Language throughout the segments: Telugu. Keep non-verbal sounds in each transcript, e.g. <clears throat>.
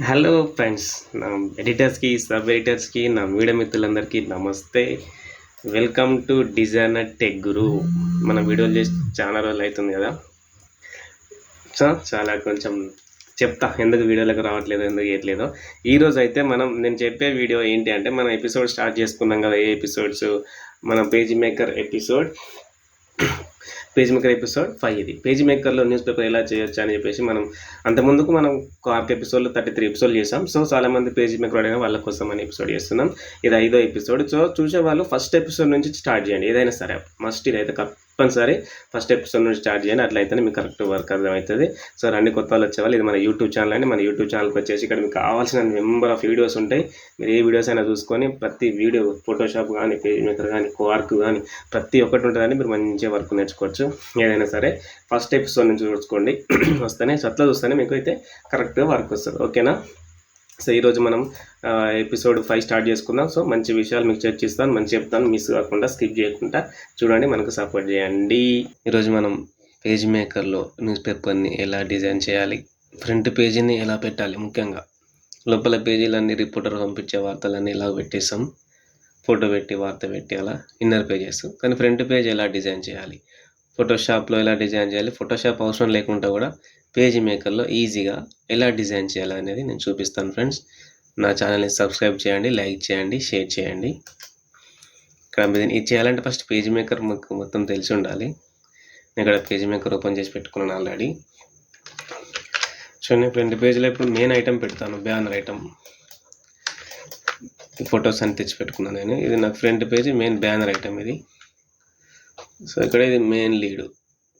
హలో ఫ్రెండ్స్ నా ఎడిటర్స్కి సబ్ ఎడిటర్స్కి నా మీడియా మిత్రులందరికీ నమస్తే. Welcome to designer tech guru. మన వీడియోలు చేసి చాలా రోజులు అవుతుంది కదా? సో చాలా కొంచెం చెప్తా ఎందుకు వీడియోలకు రావట్లేదు ఎందుకు చేయట్లేదో. ఈరోజు అయితే మనం నేను చెప్పే వీడియో ఏంటి అంటే మన ఎపిసోడ్ స్టార్ట్ చేసుకున్నాం కదా ఏ ఎపిసోడ్స్? మన page maker episode page maker episode five ఇది. పేజ్ మేకర్లో న్యూస్ పేపర్ ఎలా చేయొచ్చు అని చెప్పేసి మనం అంతకుముందుకు మనం ఒక ఎపిసోడ్లో థర్టీ త్రీ ఎపిసోడ్ చేసాం సో చాలా మంది పేజ్ మేకర్ అడిగిన వాళ్ళ కోసం అని ఎపిసోడ్ చేస్తున్నాం. ఇది ఐదో ఎపిసోడ్ సో చూసే వాళ్ళు ఫస్ట్ ఎపిసోడ్ నుంచి స్టార్ట్ చేయండి. ఏదైనా సరే మస్ట్ ఇదైతే తప్పనిసరి ఫస్ట్ ఎపిసోడ్ నుంచి స్టార్ట్ చేయండి. అట్లయితేనే మీకు కరెక్ట్ వర్క్ అర్థమవుతుంది. సో అన్ని కొత్త వాళ్ళు వచ్చేవాళ్ళు ఇది మన యూట్యూబ్ ఛానల్ అండి. మన యూట్యూబ్ ఛానల్కి వచ్చేసి ఇక్కడ మీకు కావాల్సిన నెంబర్ ఆఫ్ వీడియోస్ ఉంటాయి. మీరు ఏ వీడియోస్ అయినా చూసుకొని ప్రతి వీడియో ఫోటోషాప్ కానీ పేజ్ మేకర్ కానీ వర్క్ కానీ ప్రతి ఒక్కటి ఉంటుందని మీరు మంచిగా వర్క్ నేర్చుకోవచ్చు. ఏదైనా సరే ఫస్ట్ ఎపిసోడ్ నుంచి చూసుకోండి. <clears throat> వస్తేనే సో అట్లా చూస్తేనే మీకు అయితే కరెక్ట్గా వర్క్ వస్తుంది. ఓకేనా? సో ఈరోజు మనం ఎపిసోడ్ ఫైవ్ స్టార్ట్ చేసుకుందాం. సో మంచి విషయాలు మీకు చర్చిస్తాను మంచి చెప్తాను మిస్ కాకుండా స్కిప్ చేయకుండా చూడండి మనకు సపోర్ట్ చేయండి. ఈరోజు మనం పేజ్ మేకర్లో న్యూస్ పేపర్ని ఎలా డిజైన్ చేయాలి ఫ్రంట్ పేజీని ఎలా పెట్టాలి ముఖ్యంగా లోపల పేజీలన్నీ రిపోర్టర్ పంపించే వార్తలన్నీ ఇలా పెట్టేస్తాం ఫోటో పెట్టి వార్త పెట్టి అలా ఇన్నర్ పేజెస్. కానీ ఫ్రంట్ పేజ్ ఎలా డిజైన్ చేయాలి ఫోటోషాప్లో ఎలా డిజైన్ చేయాలి ఫోటోషాప్ అవసరం లేకుండా కూడా పేజ్ మేకర్లో ఈజీగా ఎలా డిజైన్ చేయాలి అనేది నేను చూపిస్తాను ఫ్రెండ్స్. నా ఛానల్ని సబ్స్క్రైబ్ చేయండి లైక్ చేయండి షేర్ చేయండి. ఇక్కడ ఇది చేయాలంటే ఫస్ట్ పేజ్ మేకర్ మీకు మొత్తం తెలిసి ఉండాలి. నేను ఇక్కడ పేజ్ మేకర్ ఓపెన్ చేసి పెట్టుకున్నాను ఆల్రెడీ. సో నేను ఫ్రంట్ పేజ్లో ఇప్పుడు మెయిన్ ఐటమ్ పెడతాను బ్యానర్ ఐటమ్. ఫొటోస్ అని తెచ్చి పెట్టుకున్నాను నేను. ఇది నా front page main banner item ఇది. సో ఇక్కడ ఇది మెయిన్ లీడ్.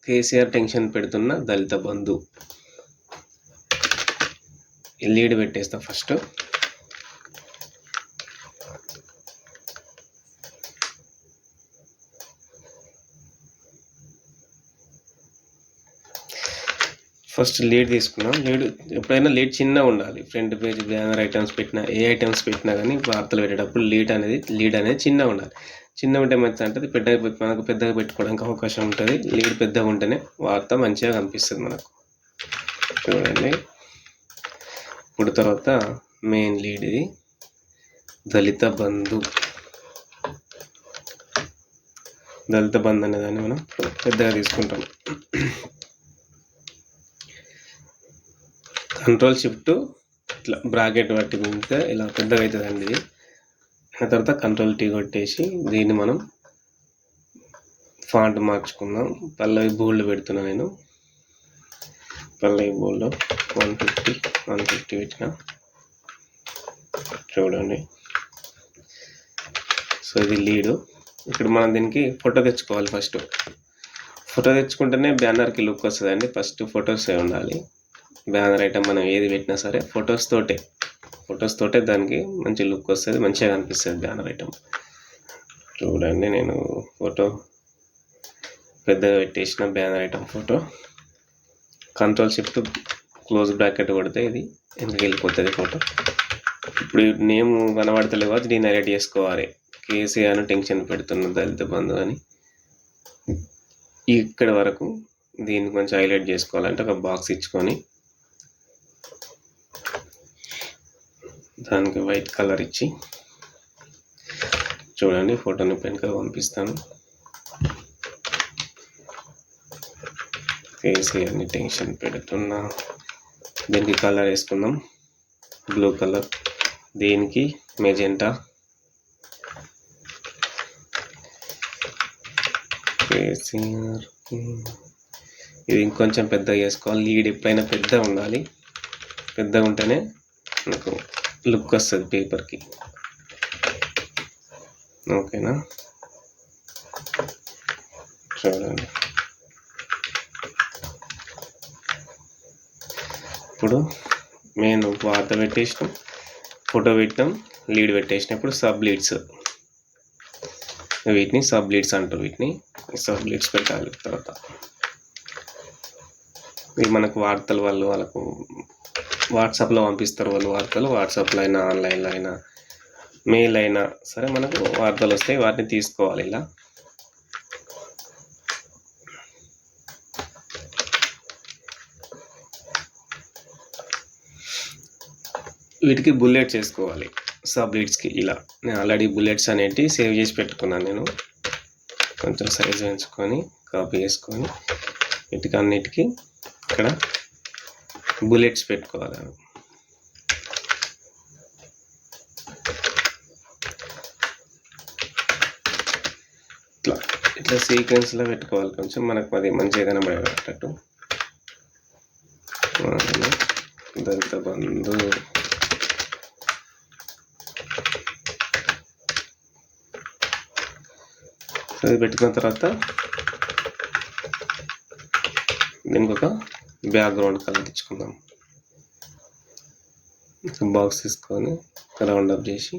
కేసీఆర్ టెన్షన్ పెడుతున్న దళిత బంధు. ఎల్ఈడి పెట్టేస్తా ఫస్ట్. ఫస్ట్ లీడ్ తీసుకున్నాం. లీడ్ ఎప్పుడైనా లీడ్ చిన్నగా ఉండాలి. ఫ్రంట్ పేజ్ బ్యానర్ ఐటమ్స్ పెట్టినా ఏ ఐటమ్స్ పెట్టినా కానీ వార్తలు పెట్టేటప్పుడు లీడ్ అనేది లీడ్ అనేది చిన్నగా ఉండాలి. చిన్న ఉంటే మంచిది అంటే అది పెద్దగా మనకు పెద్దగా పెట్టుకోవడానికి అవకాశం ఉంటుంది. లీడ్ పెద్దగా ఉంటేనే వార్త మంచిగా కనిపిస్తుంది మనకు. చూడండి. ఇప్పుడు తర్వాత మెయిన్ లీడ్ ఇది. దళిత బంధు. దళిత బంధు అనేదాన్ని మనం పెద్దగా తీసుకుంటాం. కంట్రోల్ షిఫ్ట్ ఇట్లా బ్రాకెట్ పట్టి ఇంకా ఇలా పెద్దగా అవుతుందండి ఇది ఆ తర్వాత కంట్రోల్ టీ కొట్టేసి దీన్ని మనం ఫాంట్ మార్చుకుందాం. పల్లవి బోల్డ్ పెడుతున్నా నేను. Pallavi bold one fifty one fifty పెట్టిన. చూడండి. సో ఇది లీడు ఇక్కడ మనం దీనికి ఫోటో తెచ్చుకోవాలి ఫస్ట్ ఫోటో తెచ్చుకుంటేనే బ్యానర్కి లుక్ వస్తుందండి. ఫస్ట్ ఫొటోస్ ఉండాలి. బ్యానర్ ఐటమ్ మనం ఏది పెట్టినా సరే ఫొటోస్ తోటే ఫొటోస్ తోటే దానికి మంచి లుక్ వస్తుంది మంచిగా కనిపిస్తుంది బ్యానర్ ఐటమ్. చూడండి నేను ఫోటో పెద్దగా పెట్టేసిన banner item photo. Control shift close bracket కొడితే ఇది ఎందుకు వెళ్ళిపోతుంది ఫోటో ఇప్పుడు నేమ్ కనబడతలేదు కాబట్టి దీన్ని హైలైట్ చేసుకోవాలి. కేసీఆర్ టెన్షన్ పెడుతున్న దళిత బంధు అని. ఇక్కడ వరకు దీన్ని కొంచెం హైలైట్ చేసుకోవాలంటే ఒక బాక్స్ ఇచ్చుకొని దానికి వైట్ కలర్ ఇచ్చి చూడండి ఫోటోని పెన్గా పంపిస్తాను. కేసీఆర్ని టెన్షన్ పెడుతున్నా. దీనికి కలర్ వేసుకుందాం. బ్లూ కలర్ దీనికి మెజెంటా కేసీఆర్ ఇది ఇంకొంచెం పెద్దగా చేసుకోవాలి లీడ్ ఎప్పుడైనా పెద్దగా ఉండాలి. పెద్దగా ఉంటేనే మనకు లుక్ వస్తుంది పేపర్కి. ఓకేనా? చూడండి. ఇప్పుడు నేను వార్త పెట్టేసినాం ఫోటో పెట్టినాం లీడ్ పెట్టేసినప్పుడు సబ్ లీడ్స్. వీటిని సబ్ లీడ్స్ అంటారు వీటిని. సబ్ లీడ్స్ పెట్టాలి తర్వాత. ఇవి మనకు వార్తలు వాళ్ళు వాళ్ళకు వాట్సాప్లో పంపిస్తారు వాళ్ళు వార్తలు. వాట్సాప్లో అయినా ఆన్లైన్లో అయినా మెయిల్ అయినా సరే మనకు వార్తలు వస్తాయి. వాటిని తీసుకోవాలి ఇలా. వీటికి బుల్లెట్స్ వేసుకోవాలి సబ్లెట్స్కి ఇలా. నేను ఆల్రెడీ బుల్లెట్స్ అనేటివి సేవ్ చేసి పెట్టుకున్నాను నేను. కొంచెం సైజ్ పెంచుకొని కాపీ చేసుకొని వీటికి అన్నిటికీ ఇక్కడ బుల్లెట్స్ పెట్టుకోవాలి. ఇట్లా ఇట్లా సీక్వెన్స్లో పెట్టుకోవాలి కొంచెం. మనకు అది మంచిగా కనబడేటట్టు దళిత బంధు అది పెట్టుకున్న తర్వాత దీనికి ఒక బ్యాక్గ్రౌండ్ కలర్ ఇచ్చుకుందాం బాక్స్ తీసుకొని రౌండ్ అప్ చేసి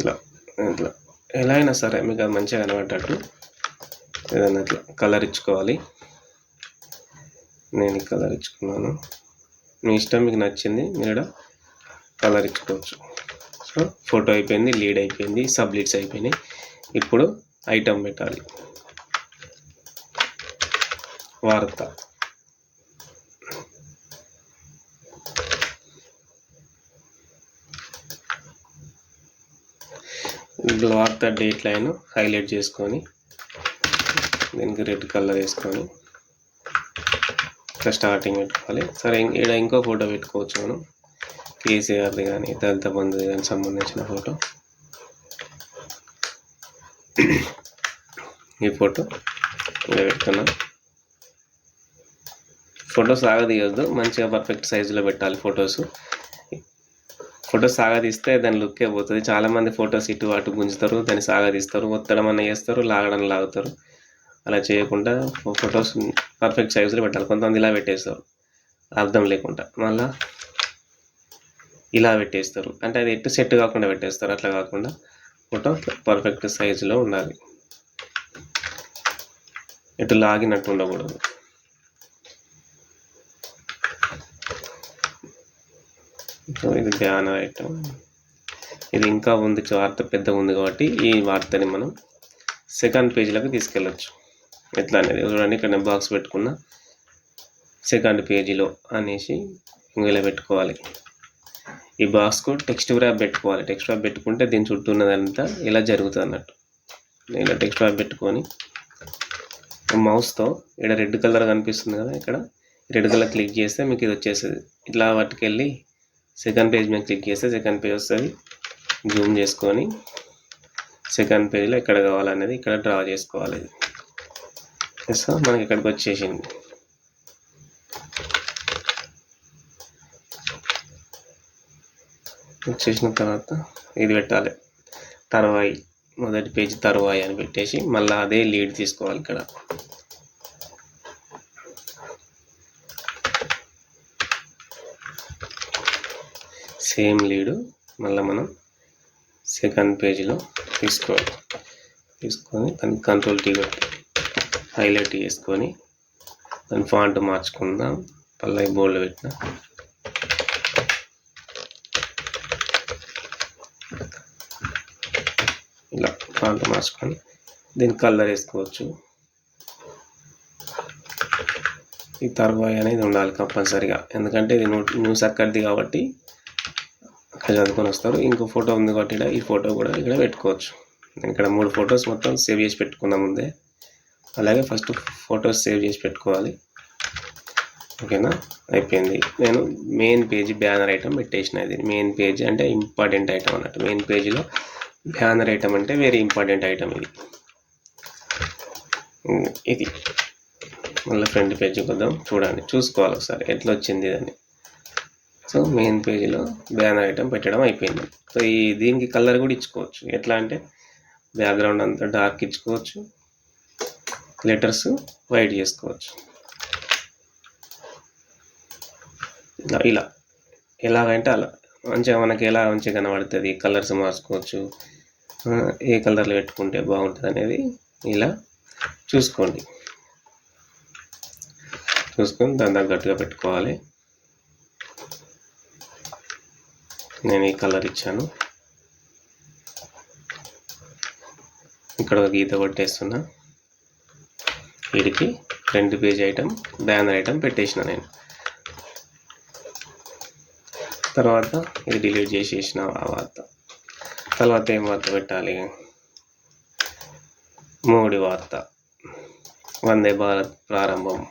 ఇలా ఇట్లా. ఎలా అయినా సరే మీకు అది మంచిగా కనబడ్డట్టు ఏదైనా ఇట్లా కలర్ ఇచ్చుకోవాలి. నేను కలర్ ఇచ్చుకున్నాను. మీ ఇష్టం మీకు నచ్చింది మీరు కలర్ ఇచ్చుకోవచ్చు. ఫోటో అయిపోయింది లీడ్ అయిపోయింది సబ్ లీడ్స్ అయిపోయినాయి. ఇప్పుడు ఐటమ్ పెట్టాలి. వార్త. వార్త డేట్ లైన్ హైలైట్ చేసుకొని దీనికి రెడ్ కలర్ వేసుకొని ఇట్లా స్టార్టింగ్ పెట్టుకోవాలి. సరే ఇక్కడ ఇంకో ఫోటో పెట్టుకోవచ్చు మనం. కేసీఆర్ది కానీ దళిత బంధుది కానీ సంబంధించిన ఫోటో. ఈ ఫోటో ఇలా పెట్టుకున్నాం. ఫొటోస్ ఆగదీయొద్దు మంచిగా పర్ఫెక్ట్ సైజులో పెట్టాలి ఫొటోస్. ఫొటోస్ సాగదీస్తే దాని లుక్కే పోతుంది. చాలామంది ఫొటోస్ ఇటు అటు గుంజుతారు దాన్ని సాగదీస్తారు ఒత్తడం అన్న చేస్తారు లాగడం లాగుతారు. అలా చేయకుండా ఫొటోస్ పర్ఫెక్ట్ సైజులో పెట్టాలి. కొంతమంది ఇలా పెట్టేస్తారు. అర్థం లేకుండా. మళ్ళీ ఇలా పెట్టేస్తారు. అంటే అది ఎటు సెట్ కాకుండా పెట్టేస్తారు. అట్లా కాకుండా ఫోటో పర్ఫెక్ట్ సైజులో ఉండాలి. ఎటు లాగినట్టు ఉండకూడదు. సో ఇది బ్యానర్ ఐటమ్ ఇది ఇంకా ఉంది వార్త పెద్ద ఉంది కాబట్టి ఈ వార్తని మనం సెకండ్ పేజీలోకి తీసుకెళ్ళచ్చు. ఎట్లా అనేది చూడండి ఇక్కడ నేను బాక్స్ పెట్టుకున్న సెకండ్ పేజీలో అనేసి ఇందులో పెట్టుకోవాలి. ఈ బాక్స్కు టెక్స్ట్ ర్యాప్ పెట్టుకోవాలి. టెక్స్ట్ ర్యాప్ పెట్టుకుంటే దీని చుట్టూ ఉన్నదంతా ఇలా జరుగుతుంది అన్నట్టు. ఇలా టెక్స్ట్ ర్యాప్ పెట్టుకొని మౌస్తో ఇక్కడ రెడ్ కలర్ కనిపిస్తుంది కదా ఇక్కడ. రెడ్ కలర్ క్లిక్ చేస్తే మీకు ఇది వచ్చేస్తుంది. ఇట్లా పట్టుకెళ్ళి సెకండ్ పేజ్ మీద క్లిక్ చేస్తే సెకండ్ పేజ్ వస్తుంది. జూమ్ చేసుకొని సెకండ్ పేజ్లో ఎక్కడ కావాలనేది ఇక్కడ డ్రా చేసుకోవాలి. సో మనకి ఇక్కడికి వచ్చేసింది. చేసిన తర్వాత ఇది పెట్టాలి. తర్వాయి మొదటి పేజీ తర్వాయి అని పెట్టేసి మళ్ళీ అదే లీడ్ తీసుకోవాలి ఇక్కడ. సేమ్ లీడు మళ్ళీ మనం సెకండ్ పేజీలో తీసుకోవాలి. తీసుకొని దాన్ని కంట్రోల్ టీ హైలైట్ చేసుకొని దాని ఫాంట్ మార్చుకుందాం. పల్లవి బోల్డ్ పెట్టిన. ఇలా మార్చుకొని దీని కలర్ వేసుకోవచ్చు. ఈ తర్వాయి అనేది ఉండాలి కంపల్సరిగా. ఎందుకంటే ఇది నోట్ న్యూస్ అక్కడిది కాబట్టి అక్కడ చదువుకొని వస్తారు. ఇంకో ఫోటో ఉంది కాబట్టి ఈ ఫోటో కూడా ఇక్కడ పెట్టుకోవచ్చు. ఇక్కడ మూడు ఫొటోస్ మొత్తం సేవ్ చేసి పెట్టుకున్న ముందే అలాగే ఫస్ట్ ఫొటోస్ సేవ్ చేసి పెట్టుకోవాలి. ఓకేనా? అయిపోయింది. నేను మెయిన్ పేజీ బ్యానర్ ఐటమ్ పెట్టేసిన ఇది. మెయిన్ పేజ్ అంటే ఇంపార్టెంట్ ఐటమ్ అన్నట్టు. మెయిన్ పేజీలో బ్యానర్ ఐటమ్ అంటే వెరీ ఇంపార్టెంట్ ఐటమ్ ఇది. ఇది. మళ్ళీ ఫ్రంట్ పేజ్ వద్దాం చూడండి చూసుకోవాలి ఒకసారి. ఎట్లా వచ్చింది అని సో మెయిన్ పేజీలో బ్యానర్ ఐటమ్ పెట్టడం అయిపోయింది. సో ఈ దీనికి కలర్ కూడా ఇచ్చుకోవచ్చు. ఎట్లా అంటే బ్యాక్గ్రౌండ్ అంతా డార్క్ ఇచ్చుకోవచ్చు. లెటర్స్ వైట్ చేసుకోవచ్చు. ఇలా ఇలా. ఎలాగంటే అలా. మంచిగా మనకి ఎలా మంచిగా కనబడుతుంది? కలర్స్ మార్చుకోవచ్చు. ఏ కలర్లో పెట్టుకుంటే బాగుంటుంది అనేది ఇలా చూసుకోండి. చూసుకొని దాని తగ్గట్టుగా పెట్టుకోవాలి. నేను ఈ కలర్ ఇచ్చాను. ఇక్కడ ఒక గీత కొట్టేస్తున్నా. వీడికి front page item banner item పెట్టేసిన నేను. తర్వాత ఇది డిలీట్ చేసేసిన ఆ వార్త. తర్వాత ఏం వార్త పెట్టాలి? మోడీ వార్త. వందే భారత్ ప్రారంభం.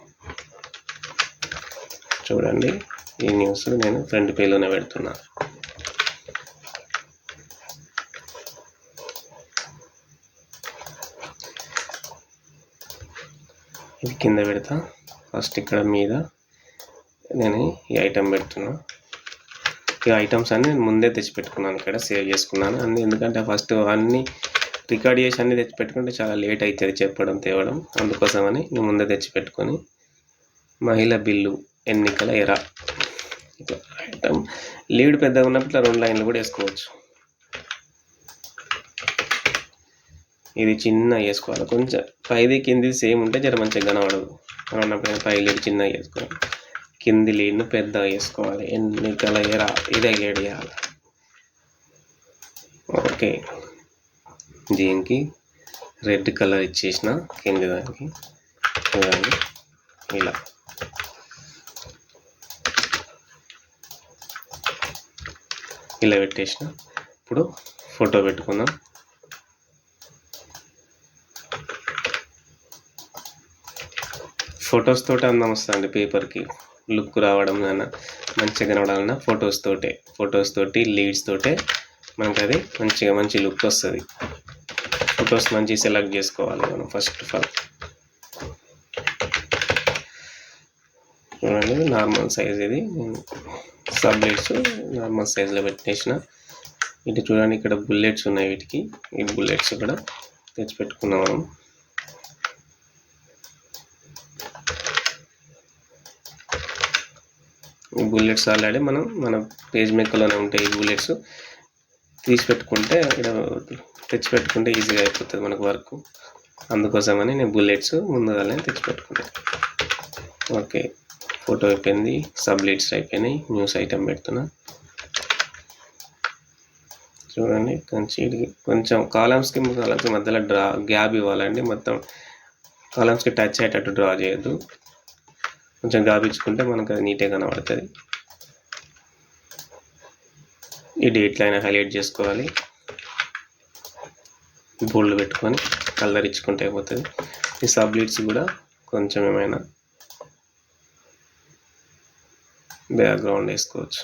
చూడండి ఈ న్యూస్ నేను ఫ్రంట్ పేలోనే పెడుతున్నా. ఇది కింద పెడతా. ఫస్ట్ ఇక్కడ మీద నేను ఈ ఐటెం పెడుతున్నా. ఐటమ్స్ అన్ని నేను ముందే తెచ్చిపెట్టుకున్నాను ఇక్కడ సేవ్ చేసుకున్నాను. అన్ని ఎందుకంటే ఫస్ట్ అన్ని రికార్డ్ చేసి అన్ని తెచ్చిపెట్టుకుంటే చాలా లేట్ అవుతుంది చెప్పడం తేవడం. అందుకోసమని నేను ముందే తెచ్చిపెట్టుకొని మహిళ బిల్లు ఎన్నికల ఎరా. ఇట్లా ఐటమ్ లీడ్ పెద్దగా ఉన్నప్పుడు ఇట్లా రెండు లైన్లు కూడా వేసుకోవచ్చు. ఇది చిన్న వేసుకోవాలి. కొంచెం పైది కింది సేమ్ ఉంటే జర మంచిగా కనబడదు. అన్నప్పుడు పై లీడ్ చిన్నగా వేసుకోవాలి. కింది లీడ్ను పెద్దగా వేసుకోవాలి. ఎన్నికల ఎరా ఇదే గేడ్ చేయాలి ఓకే. దీనికి రెడ్ కలర్ ఇచ్చేసిన కింది దానికి. చూడండి. ఇలా. ఇలా పెట్టేసిన. ఇప్పుడు ఫోటో పెట్టుకుందాం. ఫొటోస్ తోటి అందం వస్తుంది పేపర్కి. లుక్ రావడం కానీ మంచిగా కనబడాలన్నా ఫొటోస్ తోటే ఫొటోస్ తోటి లీడ్స్ తోటే మనకు అది మంచిగా మంచి లుక్ వస్తుంది. ఫొటోస్ మంచి సెలెక్ట్ చేసుకోవాలి మనం ఫస్ట్ ఆఫ్ ఆల్. చూడండి నార్మల్ సైజ్ ఇది. సబ్లెట్స్ నార్మల్ సైజులో పెట్టేసిన. ఇటు చూడండి ఇక్కడ బుల్లెట్స్ ఉన్నాయి వీటికి. ఈ బుల్లెట్స్ కూడా తెచ్చి పెట్టుకున్నాం మనం. బుల్లెట్స్ ఆల్రెడీ మనం మన పేజ్ మేకలోనే ఉంటాయి ఈ బుల్లెట్స్. తీసి పెట్టుకుంటే ఇక్కడ తెచ్చి పెట్టుకుంటే ఈజీగా అయిపోతుంది మనకు వర్క్. అందుకోసమని నేను బుల్లెట్స్ ముందుగానే తెచ్చి పెట్టుకున్నాను ఓకే ఫోటో అయిపోయింది సబ్లెట్స్ అయిపోయినాయి న్యూస్ ఐటమ్ పెడుతున్నా. చూడండి కొంచెం కొంచెం కాలమ్స్కి కాలమ్స్కి మధ్యలో డ్రా గ్యాప్ ఇవ్వాలండి. మొత్తం కాలమ్స్కి టచ్ అయ్యేటట్టు డ్రా చేయొద్దు. కొంచెం గాపించుకుంటే మనకు అది నీట్గా కనబడుతుంది. ఈ డేట్ లైన్ హైలైట్ చేసుకోవాలి. బోల్డ్ పెట్టుకొని కలర్ ఇచ్చుకుంటే అయిపోతుంది. ఈ సబ్లీడ్స్ కూడా కొంచెం ఏమైనా బ్యాక్గ్రౌండ్ వేసుకోవచ్చు.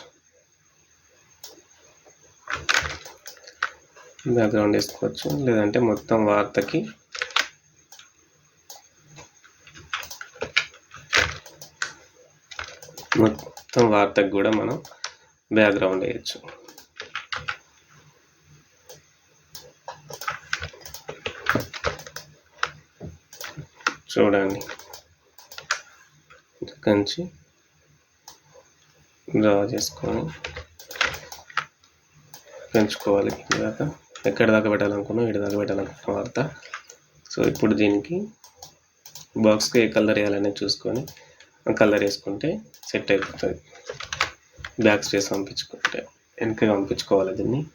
బ్యాక్గ్రౌండ్ వేసుకోవచ్చు. లేదంటే మొత్తం వార్తకి మొత్తం వార్తకు కూడా మనం బ్యాక్గ్రౌండ్ వేయచ్చు. చూడండి. కంచి డ్రా చేసుకొని పెంచుకోవాలి. కింద దాకా ఎక్కడ దాకా పెట్టాలనుకున్నాం ఇటు దాకా పెట్టాలనుకున్న వార్త. సో ఇప్పుడు దీనికి బాక్స్కి ఏ కలర్ వేయాలనేది చూసుకొని కలర్ వేసుకుంటే సెట్ అయిపోతుంది. బ్యాక్ స్పేస్ పంపించుకుంటే వెనక పంపించుకోవాలి దీన్ని.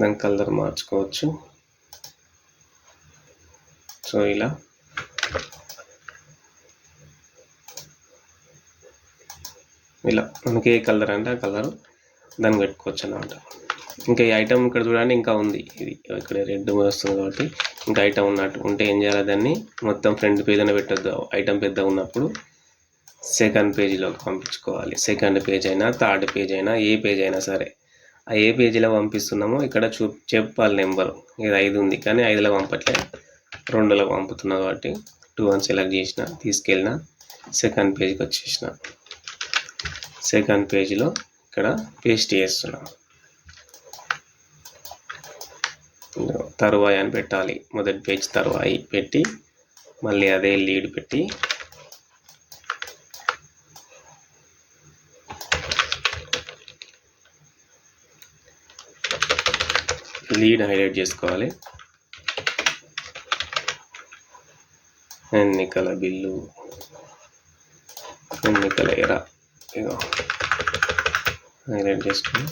దాని కలర్ మార్చుకోవచ్చు. సో ఇలా. ఇలా మనకి ఏ కలర్ అంటే ఆ కలర్. దాన్ని పెట్టుకోవచ్చు అన్నమాట. ఇంకా ఈ ఐటమ్ ఇక్కడ చూడండి ఇంకా ఉంది. ఇది ఇక్కడ రెడ్ వస్తుంది కాబట్టి ఇంకా ఐటమ్ ఉన్నట్టు ఉంటే ఏం చేయాలి దాన్ని? మొత్తం ఫ్రంట్ పేజ్ పెట్టద్దు. ఐటమ్ పెద్దగా ఉన్నప్పుడు సెకండ్ పేజీలోకి పంపించుకోవాలి. సెకండ్ పేజ్ అయినా థర్డ్ పేజ్ అయినా ఏ పేజ్ అయినా సరే. ఆ ఏ పేజీలో పంపిస్తున్నామో ఇక్కడ చూ చెప్పాలి నెంబర్. ఇది ఐదు ఉంది కానీ ఐదులో పంపట్లే రెండులో పంపుతున్నా కాబట్టి టూ వన్ సెలెక్ట్ చేసిన తీసుకెళ్ళిన సెకండ్ పేజ్కి వచ్చేసిన. సెకండ్ పేజీలో ఇక్కడ పేస్ట్ చేస్తున్నాను తరువాయి అని పెట్టాలి. మొదటి పేజ్ తరువాయి పెట్టి మళ్ళీ అదే లీడ్ పెట్టి. లీడ్ హైలైట్ చేసుకోవాలి. ఎన్నికల బిల్లు ఎన్నికల ఎరా హైలైట్ చేసుకుని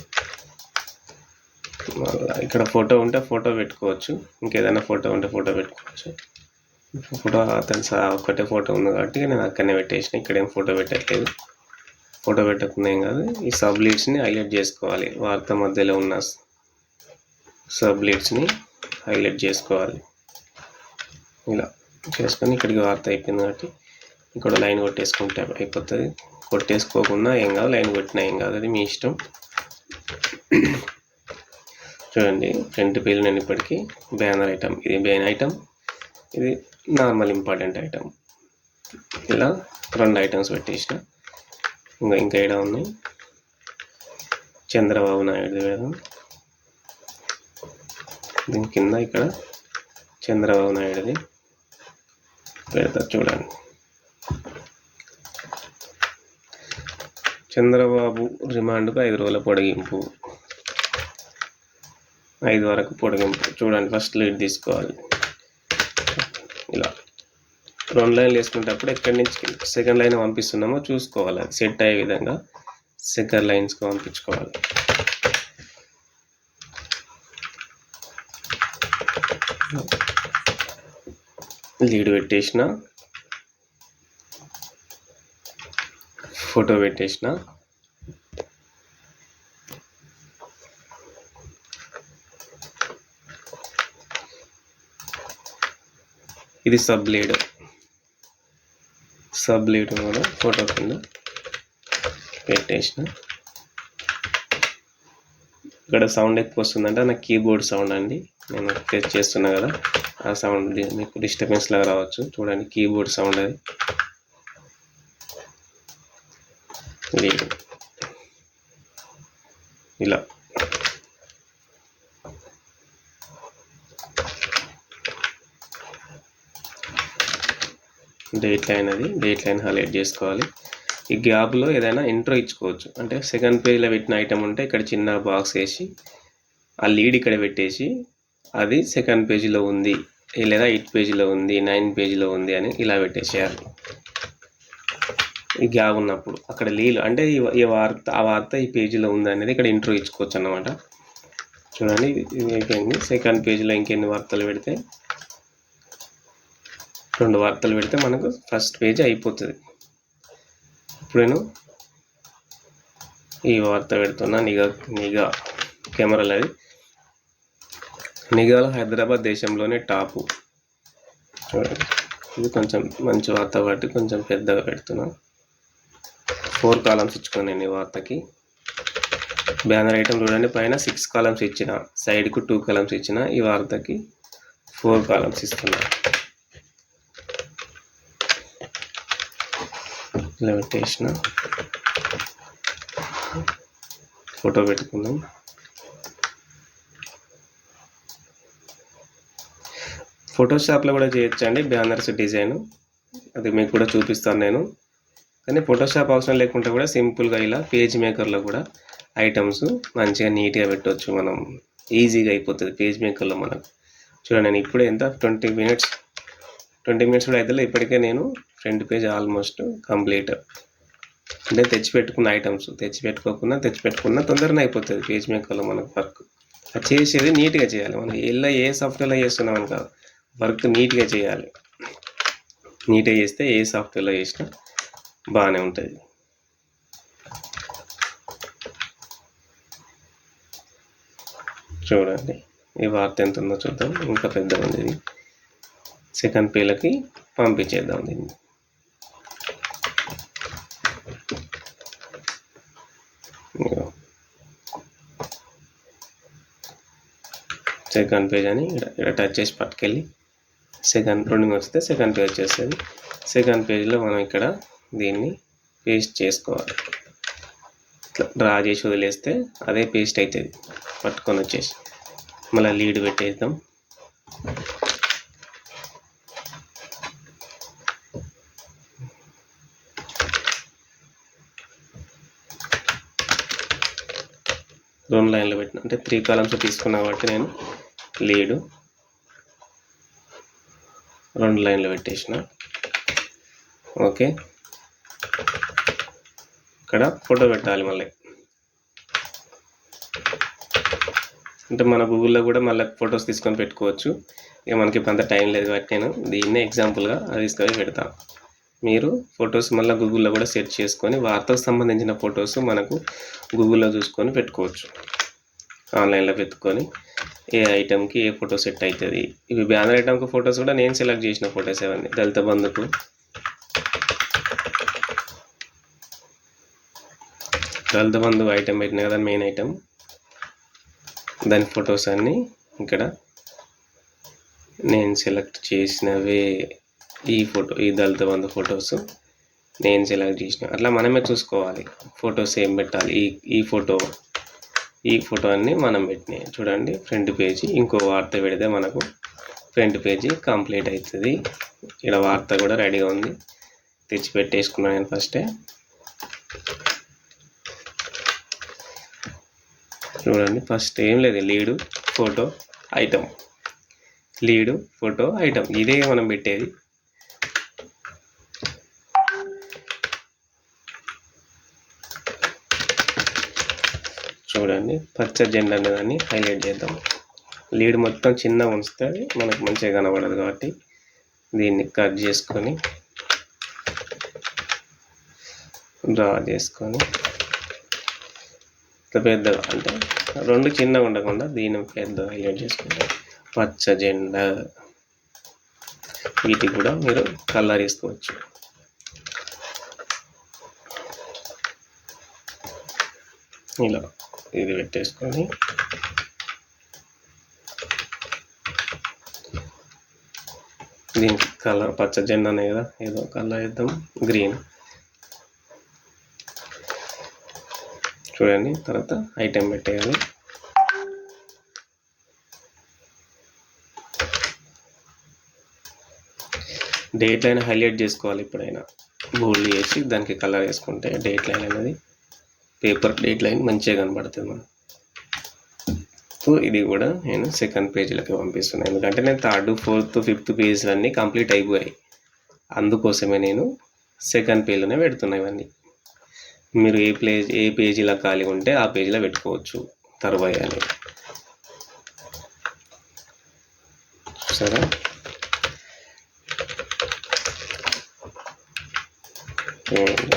ఇక్కడ ఫోటో ఉంటే ఫోటో పెట్టుకోవచ్చు. ఇంకేదైనా ఫోటో ఉంటే ఫోటో పెట్టుకోవచ్చు. ఫోటో అతను సా ఒక్కటే ఫోటో ఉంది కాబట్టి నేను అక్కడనే పెట్టేసిన ఇక్కడ ఏం ఫోటో పెట్టట్లేదు. ఫోటో పెట్టకుండా ఏం కాదు. ఈ సబ్ లీడ్స్ని హైలైట్ చేసుకోవాలి. వార్త మధ్యలో ఉన్న సబ్ లీడ్స్ని హైలైట్ చేసుకోవాలి. ఇలా చేసుకొని ఇక్కడికి వార్త అయిపోయింది కాబట్టి ఇక్కడ లైన్ కొట్టేసుకుంటే అయిపోతుంది. కొట్టేసుకోకుండా ఏం కాదు లైన్ కొట్టినా ఏం కాదు. అది మీ ఇష్టం. చూడండి ఫ్రంట్ పేజ్ నేను ఇప్పటికీ. బ్యానర్ ఐటమ్ ఇది మెయిన్ ఐటమ్ ఇది నార్మల్ ఇంపార్టెంట్ ఐటమ్. ఇలా రెండు ఐటమ్స్ పెట్టేసిన. ఇంకా ఇంకా ఏడా ఉన్నాయి? చంద్రబాబు నాయుడు పెడదాం దీని కింద ఇక్కడ చంద్రబాబు నాయుడుది. పెడతా చూడండి. చంద్రబాబు రిమాండ్కు ఐదు రోజుల పొడిగింపు. ఐదు వరకు పొడిగింపు. చూడండి ఫస్ట్ లీడ్ తీసుకోవాలి. ఇలా. రెండు లైన్లు వేసుకునేటప్పుడు ఎక్కడి నుంచి సెకండ్ లైన్ పంపిస్తున్నామో చూసుకోవాలి. అది సెట్ అయ్యే విధంగా సెకండ్ లైన్స్కి పంపించుకోవాలి. లీడ్ పెట్టేసిన. ఫోటో పెట్టేసిన. ఇది సబ్ లీడ్ సబ్ లీడ్ కూడా ఫోటో కింద పెట్టేసిన. ఇక్కడ సౌండ్ ఎక్కువ వస్తుందంటే. నా కీబోర్డ్ సౌండ్ అండి. నేను టెచ్ చేస్తున్నా కదా. ఆ సౌండ్ మీకు డిస్టర్బెన్స్ లాగా రావచ్చు. చూడండి కీబోర్డ్ సౌండ్ అది. ఇలా. డేట్ లైన్ అది డేట్ లైన్ హైలైట్ చేసుకోవాలి. ఈ గ్యాప్లో ఏదైనా ఇంట్రో ఇచ్చుకోవచ్చు. అంటే సెకండ్ పేజ్లో పెట్టిన ఐటమ్ ఉంటే ఇక్కడ చిన్న బాక్స్ వేసి ఆ లీడ్ ఇక్కడ పెట్టేసి అది సెకండ్ పేజీలో ఉంది లేదా ఎయిట్ పేజీలో ఉంది నైన్ పేజీలో ఉంది అని ఇలా పెట్టేసేయాలి. ఈ గ్యాప్ ఉన్నప్పుడు అక్కడ లీలు అంటే ఈ వార్త ఆ వార్త ఈ పేజీలో ఉంది అనేది ఇక్కడ ఇంట్రో ఇచ్చుకోవచ్చు అన్నమాట చూడండి సెకండ్ పేజీలో ఇంకెన్ని వార్తలు పెడితే రెండు వార్తలు పెడితే మనకు ఫస్ట్ పేజ్ అయిపోతుంది. ఇప్పుడు నేను ఈ వార్త పెడుతున్నా నిఘా నిఘా కెమెరాలు అది నిఘాలో హైదరాబాద్ దేశంలోనే టాపు. ఇది కొంచెం మంచి వార్త కాబట్టి కొంచెం పెద్దగా పెడుతున్నా. ఫోర్ కాలమ్స్ ఇచ్చుకున్నాను నేను ఈ వార్తకి. బ్యానర్ ఐటమ్ చూడండి పైన సిక్స్ కాలమ్స్ ఇచ్చిన సైడ్కు టూ కాలమ్స్ ఇచ్చిన ఈ వార్తకి ఫోర్ కాలమ్స్ ఇస్తున్నాను ఇలా పెట్టేసిన ఫోటో పెట్టుకుందాం ఫోటోషాప్లో కూడా చేయొచ్చండి బ్యానర్స్ డిజైన్ అది మీకు కూడా చూపిస్తాను నేను. కానీ ఫోటోషాప్ అవసరం లేకుండా కూడా సింపుల్గా ఇలా పేజ్ మేకర్లో కూడా ఐటమ్స్ మంచిగా నీట్గా పెట్టవచ్చు మనం. ఈజీగా అయిపోతుంది పేజ్ మేకర్లో మనకు. చూడండి నేను ఇప్పుడే ఎంత? ట్వంటీ మినిట్స్ ట్వంటీ మినిట్స్ కూడా అయితే ఇప్పటికే నేను ఫ్రంట్ పేజ్ ఆల్మోస్ట్ కంప్లీట్. అంటే తెచ్చిపెట్టుకున్న ఐటమ్స్ తెచ్చి పెట్టుకోకుండా తెచ్చి పెట్టుకున్నా తొందరగా అయిపోతుంది పేజ్ మేకర్లో మనకు వర్క్. అది చేసేది నీట్గా చేయాలి. మనం ఎలా ఏ సాఫ్ట్వేర్లో చేస్తున్నామని కాదు వర్క్ నీట్గా చేయాలి. నీట్గా చేస్తే ఏ సాఫ్ట్వేర్లో చేసినా బాగానే ఉంటుంది. చూడండి ఈ వార్త ఎంత ఉందో చూద్దాం. ఇంకా పెద్దగా ఉంది సెకండ్ పేలకి పంపించేద్దాం దీన్ని. సెకండ్ పేజ్ అని ఇక్కడ టచ్ చేసి పట్టుకెళ్ళి సెకండ్ ప్రింటింగ్ వస్తే సెకండ్ పేజ్ వచ్చేస్తుంది. సెకండ్ పేజ్లో మనం ఇక్కడ దీన్ని పేస్ట్ చేసుకోవాలి. ఇట్లా డ్రా చేసి వదిలేస్తే అదే పేస్ట్ అవుతుంది పట్టుకొని వచ్చేసి మళ్ళీ లీడ్ పెట్టేద్దాం. రెండు లైన్లు పెట్టిన అంటే త్రీ కాలమ్స్ తీసుకున్నా కాబట్టి నేను లీడు. రెండు లైన్లు పెట్టేసిన. ఓకే. ఇక్కడ ఫోటో పెట్టాలి మళ్ళీ. అంటే మన గూగుల్లో కూడా మళ్ళీ ఫొటోస్ తీసుకొని పెట్టుకోవచ్చు. ఇక మనకి ఇప్పుడు అంత టైం లేదు కాబట్టి నేను దీన్నే ఎగ్జాంపుల్గా తీసుకొని పెడతాను మీరు ఫొటోస్ మళ్ళీ గూగుల్లో కూడా సెర్చ్ చేసుకొని వార్తకు సంబంధించిన ఫొటోస్ మనకు గూగుల్లో చూసుకొని పెట్టుకోవచ్చు. ఆన్లైన్లో పెట్టుకొని. ఏ ఐటెంకి ఏ ఫోటో సెట్ అవుతుంది ఇవి బ్యానర్ ఐటమ్కి ఫొటోస్ కూడా నేను సెలెక్ట్ చేసిన ఫొటోస్ అవన్నీ. దళిత బంధుకు. దళిత బంధు ఐటెం పెట్టిన కదా మెయిన్ ఐటెం దాని ఫొటోస్ అన్నీ ఇక్కడ నేను సెలెక్ట్ చేసినవే ఈ ఫోటో ఈ దళిత బంధు ఫొటోస్ నేను సెలెక్ట్ చేసిన. అట్లా మనమే చూసుకోవాలి. ఫొటోస్ ఏం పెట్టాలి? ఈ ఈ ఫోటో ఈ ఫోటో అన్ని మనం పెట్టినాయి. చూడండి ఫ్రంట్ పేజీ ఇంకో వార్త పెడితే మనకు ఫ్రంట్ పేజీ కంప్లీట్ అవుతుంది. ఇక్కడ వార్త కూడా రెడీగా ఉంది. తెచ్చి పెట్టేసుకున్నాను నేను ఫస్టే చూడండి ఫస్ట్ ఏం లేదు. Lead photo item lead photo item ఇదే మనం పెట్టేది. చూడండి. పచ్చ జెండా అనేదాన్ని హైలైట్ చేద్దాం. లీడ్ మొత్తం చిన్నగా ఉంచితే మనకు మంచిగా కనబడదు కాబట్టి దీన్ని కట్ చేసుకొని డ్రా చేసుకొని ఇట్లా పెద్దగా అంటే రెండు చిన్నగా ఉండకుండా దీన్ని పెద్దగా హైలైట్ చేసుకుంటాం పచ్చ జెండా. వీటికి కూడా మీరు కలర్ వేసుకోవచ్చు. ఇలా. ఇది పెట్టేసుకొని దీనికి కలర్ పచ్చ జెండానే కదా ఏదో కలర్ వేద్దాం గ్రీన్. చూడండి తర్వాత ఐటెం పెట్టేయాలి. డేట్ లైన్ హైలైట్ చేసుకోవాలి ఎప్పుడైనా బోల్డ్ చేసి దానికి కలర్ వేసుకుంటే డేట్ లైన్ అనేది పేపర్ డేట్ లైన్ మంచిగా కనబడుతుంది మనకు. సో ఇది కూడా నేను సెకండ్ పేజీలకి పంపిస్తున్నాను ఎందుకంటే నేను థర్డ్ ఫోర్త్ ఫిఫ్త్ పేజీలు అన్నీ కంప్లీట్ అయిపోయాయి. అందుకోసమే నేను సెకండ్ పేజీలోనే పెడుతున్నా ఇవన్నీ. మీరు ఏ ప్లేజ్ ఏ పేజీలో ఖాళీ ఉంటే ఆ పేజీలో పెట్టుకోవచ్చు తర్వాయి అనేది సరే? చూడండి.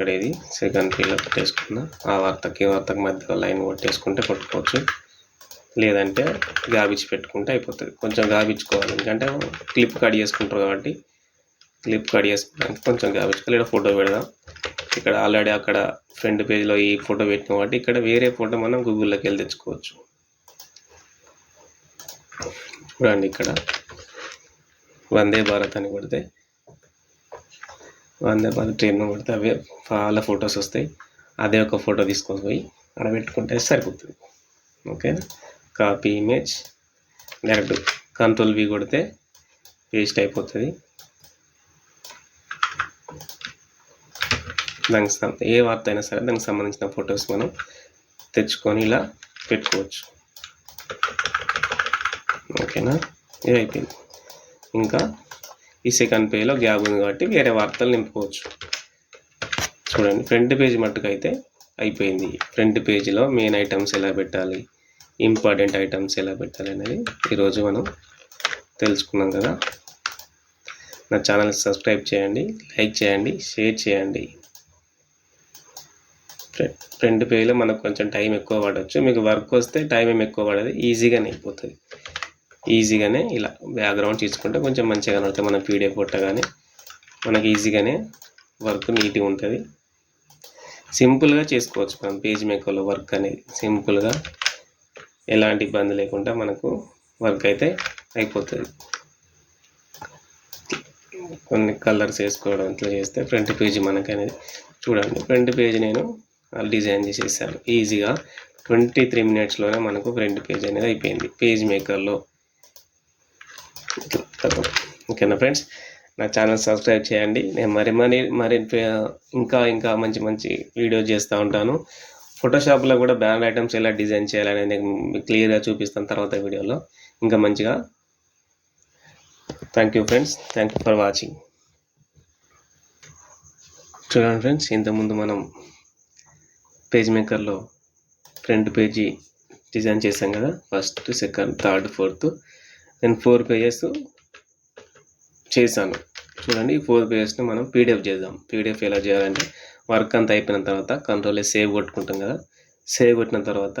ఇక్కడ ఇది సెకండ్ పేజ్లో పెట్టేసుకున్నా ఆ వార్తకి వార్తకి మధ్యలో లైన్ కొట్టేసుకుంటే కొట్టుకోవచ్చు. లేదంటే గాబిచ్చి పెట్టుకుంటే అయిపోతుంది. కొంచెం గాబిచ్చుకోవాలి. ఎందుకంటే క్లిప్ కట్ చేసుకుంటారు కాబట్టి క్లిప్ కట్ చేసుకోవడానికి కొంచెం గాబిచ్చుకోవాలి. ఇక్కడ ఫోటో పెడదాం. ఇక్కడ ఆల్రెడీ అక్కడ ఫ్రంట్ పేజ్లో ఈ ఫోటో పెట్టిన కాబట్టి ఇక్కడ వేరే ఫోటో మనం గూగుల్లోకి వెళ్ళి తెచ్చుకోవచ్చు. చూడండి ఇక్కడ. వందే భారత్ అని కొడితే వందే భారత్ ట్రైన్లో కొడితే అవే చాలా ఫొటోస్ వస్తాయి. అదే ఒక ఫోటో తీసుకొని పోయి అక్కడ పెట్టుకుంటే సరిపోతుంది. ఓకేనా copy image direct control V కొడితే పేస్ట్ అయిపోతుంది. దానికి ఏ వార్త అయినా సరే దానికి సంబంధించిన ఫొటోస్ మనం తెచ్చుకొని ఇలా పెట్టుకోవచ్చు. ఓకేనా? ఇది అయిపోయింది ఇంకా ఈ సెకండ్ పేజ్లో గ్యాప్ ఉంది కాబట్టి వేరే వార్తలు నింపుకోవచ్చు. చూడండి ఫ్రంట్ పేజ్ మట్టుకు అయితే అయిపోయింది ఫ్రంట్ పేజీలో మెయిన్ ఐటమ్స్ ఎలా పెట్టాలి ఇంపార్టెంట్ ఐటమ్స్ ఎలా పెట్టాలి అనేది ఈరోజు మనం తెలుసుకున్నాం కదా. నా ఛానల్ సబ్స్క్రైబ్ చేయండి లైక్ చేయండి షేర్ చేయండి. ఫ్రంట్ పేజ్లో మనకు కొంచెం టైం ఎక్కువ పడవచ్చు మీకు వర్క్ వస్తే టైం ఏం ఎక్కువ పడదు ఈజీగానే అయిపోతుంది. ఈజీగానే ఇలా బ్యాక్గ్రౌండ్ తీసుకుంటే కొంచెం మంచిగా కనబడుతుంది మన పీడిఎఫ్ కొట్టగానే మనకి ఈజీగానే వర్క్ నీట్గా ఉంటుంది. సింపుల్గా చేసుకోవచ్చు మనం పేజ్ మేకర్లో వర్క్ అనేది. సింపుల్గా ఎలాంటి ఇబ్బంది లేకుండా మనకు వర్క్ అయితే అయిపోతుంది. కొన్ని కలర్స్ వేసుకోవడం ఇట్లా చేస్తే ఫ్రంట్ పేజీ మనకి అనేది చూడండి. ఫ్రంట్ పేజ్ నేను డిజైన్ చేసేసాను. ఈజీగా ట్వంటీ త్రీ మినిట్స్లోనే మనకు ఫ్రంట్ పేజ్ అనేది అయిపోయింది. పేజ్ మేకర్లో ఓకేనా ఫ్రెండ్స్? నా ఛానల్ సబ్స్క్రైబ్ చేయండి. నేను మరి మరి మరి ఇంకా ఇంకా మంచి మంచి వీడియో చేస్తూ ఉంటాను. ఫోటోషాప్లో కూడా బ్యానర్ ఐటమ్స్ ఎలా డిజైన్ చేయాలనేది నేను క్లియర్గా చూపిస్తాను తర్వాత వీడియోలో. ఇంకా మంచిగా. Thank you friends thank you for watching చూడండి ఫ్రెండ్స్ ఇంతకుముందు మనం పేజ్ మేకర్లో ఫ్రంట్ పేజీ డిజైన్ చేసాం కదా? ఫస్ట్ సెకండ్ థర్డ్ ఫోర్త్ నేను ఫోర్ పేజెస్ చేశాను. చూడండి ఈ ఫోర్ పేజెస్ని మనం పీడిఎఫ్ చేద్దాం. పీడిఎఫ్ ఎలా చేయాలంటే వర్క్ అంతా అయిపోయిన తర్వాత కంట్రోల్ సేవ్ కొట్టుకుంటాం కదా. సేవ్ కొట్టిన తర్వాత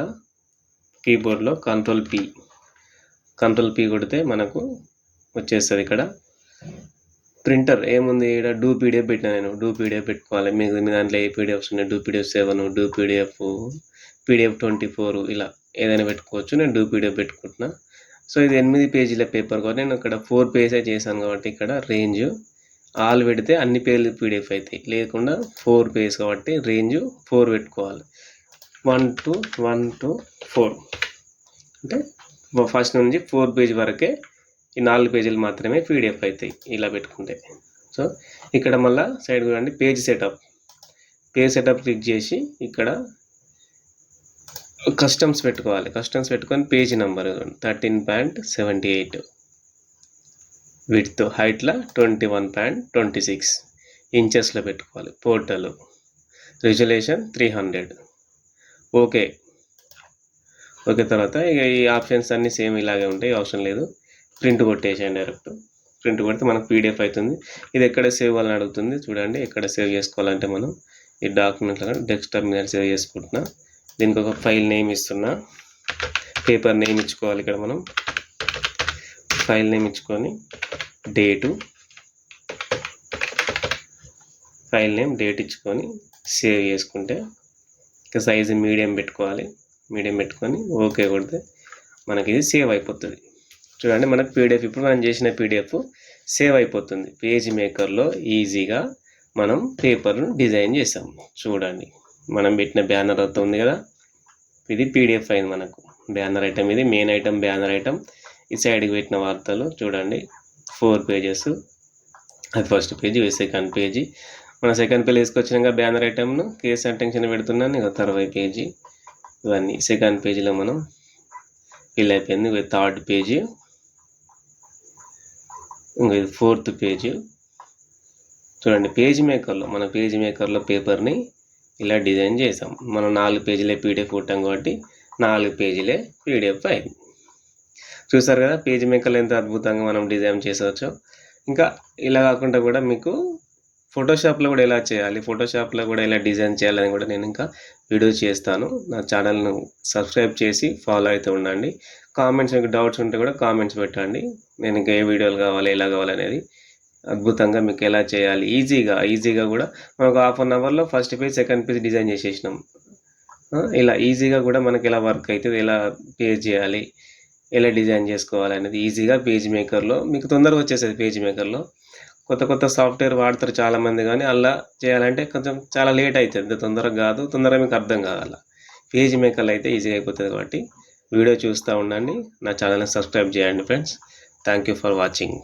కీబోర్డ్లో కంట్రోల్ పి కంట్రోల్ పి కొడితే మనకు వచ్చేస్తుంది ఇక్కడ ప్రింటర్ ఏముంది ఇక్కడ? డూ పీడిఎఫ్ పెట్టినా నేను. డూ పీడిఎఫ్ పెట్టుకోవాలి. మీకు మీ దాంట్లో ఏ పీడిఎఫ్స్ ఉన్నాయి? Do PDF seven do PDF PDF twenty four ఇలా ఏదైనా పెట్టుకోవచ్చు. నేను డూ పీడిఎఫ్ పెట్టుకుంటున్నా. సో ఇది ఎనిమిది పేజీల పేపర్ కాబట్టి నేను ఇక్కడ ఫోర్ పేజే చేశాను కాబట్టి ఇక్కడ రేంజ్ ఆల్ పెడితే అన్ని పేజీలు పీడిఎఫ్ అవుతాయి. లేకుండా ఫోర్ పేజ్ కాబట్టి రేంజ్ ఫోర్ పెట్టుకోవాలి. One two one two four. అంటే ఫస్ట్ నుంచి ఫోర్ పేజ్ వరకే ఈ నాలుగు పేజీలు మాత్రమే పీడిఎఫ్ అవుతాయి ఇలా పెట్టుకుంటే. సో ఇక్కడ మళ్ళీ సైడ్ చూడండి page setup. Page setup click చేసి ఇక్కడ కస్టమ్స్ పెట్టుకోవాలి. కస్టమ్స్ పెట్టుకొని page number thirteen point seventy eight. Width హైట్లో twenty one point twenty six. ఇంచెస్లో పెట్టుకోవాలి. Portal resolution three hundred. Okay. Okay తర్వాత ఇక ఈ ఆప్షన్స్ అన్నీ సేమ్ ఇలాగే ఉంటాయి. అవసరం లేదు. Print కొట్టేసాను direct. ప్రింట్ కొడితే మనకు పీడిఎఫ్ అవుతుంది ఇది ఎక్కడ సేవ్ అని అడుగుతుంది చూడండి. ఎక్కడ సేవ్ చేసుకోవాలంటే మనం ఈ డాక్యుమెంట్లో డెస్క్టాప్ మీద సేవ్ చేసుకుంటున్నా. దీనికి ఒక ఫైల్ నేమ్ ఇస్తున్నా. పేపర్ నేమ్ ఇచ్చుకోవాలి ఇక్కడ మనం. ఫైల్ నేమ్ ఇచ్చుకొని డేటు. ఫైల్ నేమ్ డేట్ ఇచ్చుకొని సేవ్ చేసుకుంటే ఇంకా సైజు మీడియం పెట్టుకోవాలి. మీడియం పెట్టుకొని ఓకే కొడితే మనకి ఇది సేవ్ అయిపోతుంది. చూడండి మనకు పీడిఎఫ్ ఇప్పుడు మనం చేసిన పీడిఎఫ్ సేవ్ అయిపోతుంది. పేజ్ మేకర్లో ఈజీగా మనం పేపర్ను డిజైన్ చేసాము చూడండి. మనం పెట్టిన బ్యానర్ అంతా ఉంది కదా? ఇది పీడిఎఫ్ అయింది మనకు. బ్యానర్ ఐటమ్ ఇది మెయిన్ ఐటమ్ బ్యానర్ ఐటమ్ ఈ సైడ్కి పెట్టిన వార్తలు చూడండి. ఫోర్ పేజెస్ అది ఫస్ట్ పేజీ సెకండ్ పేజీ మన సెకండ్ పేజ్ వేసుకొచ్చినాక బ్యానర్ ఐటమ్ను కేస్ అటెన్షన్ పెడుతున్నాను. ఇక తర్వాత పేజీ ఇవన్నీ. సెకండ్ పేజీలో మనం ఫిల్ అయిపోయింది. ఇక థర్డ్ పేజీ ఇంకా ఇది ఫోర్త్ పేజీ చూడండి పేజ్ మేకర్లో మన పేజ్ మేకర్లో పేపర్ని ఇలా డిజైన్ చేసాం మనం నాలుగు పేజీలే పీడిఎఫ్ కొట్టాం కాబట్టి నాలుగు పేజీలే పీడిఎఫ్ అయింది. చూసారు కదా పేజీ మేకలు ఎంత అద్భుతంగా మనం డిజైన్ చేసవచ్చు ఇంకా ఇలా కాకుండా కూడా మీకు ఫోటోషాప్లో కూడా ఎలా చేయాలి ఫోటోషాప్లో కూడా ఎలా డిజైన్ చేయాలని కూడా నేను ఇంకా వీడియో చేస్తాను. నా ఛానల్ను సబ్స్క్రైబ్ చేసి ఫాలో అయితే ఉండండి. కామెంట్స్ మీకు డౌట్స్ ఉంటే కూడా కామెంట్స్ పెట్టండి. నేను ఇంకా ఏ వీడియోలు కావాలి ఎలా కావాలి అనేది అద్భుతంగా మీకు ఎలా చేయాలి? ఈజీగా ఈజీగా కూడా మనకు హాఫ్ అన్ అవర్లో first page second page design చేసేసినాం. ఇలా ఈజీగా కూడా మనకి ఎలా వర్క్ అవుతుంది ఎలా పేజ్ చేయాలి ఎలా డిజైన్ చేసుకోవాలి అనేది ఈజీగా పేజ్ మేకర్లో మీకు తొందరగా వచ్చేసేది పేజ్ మేకర్లో కొత్త కొత్త సాఫ్ట్వేర్ వాడతారు చాలామంది కానీ అలా చేయాలంటే కొంచెం చాలా లేట్ అవుతుంది. తొందరగా కాదు తొందరగా మీకు అర్థం కావాలి? పేజ్ మేకర్లో అయితే ఈజీగా అయిపోతుంది కాబట్టి వీడియో చూస్తూ ఉండండి. నా ఛానల్ని సబ్స్క్రైబ్ చేయండి friends thank you for watching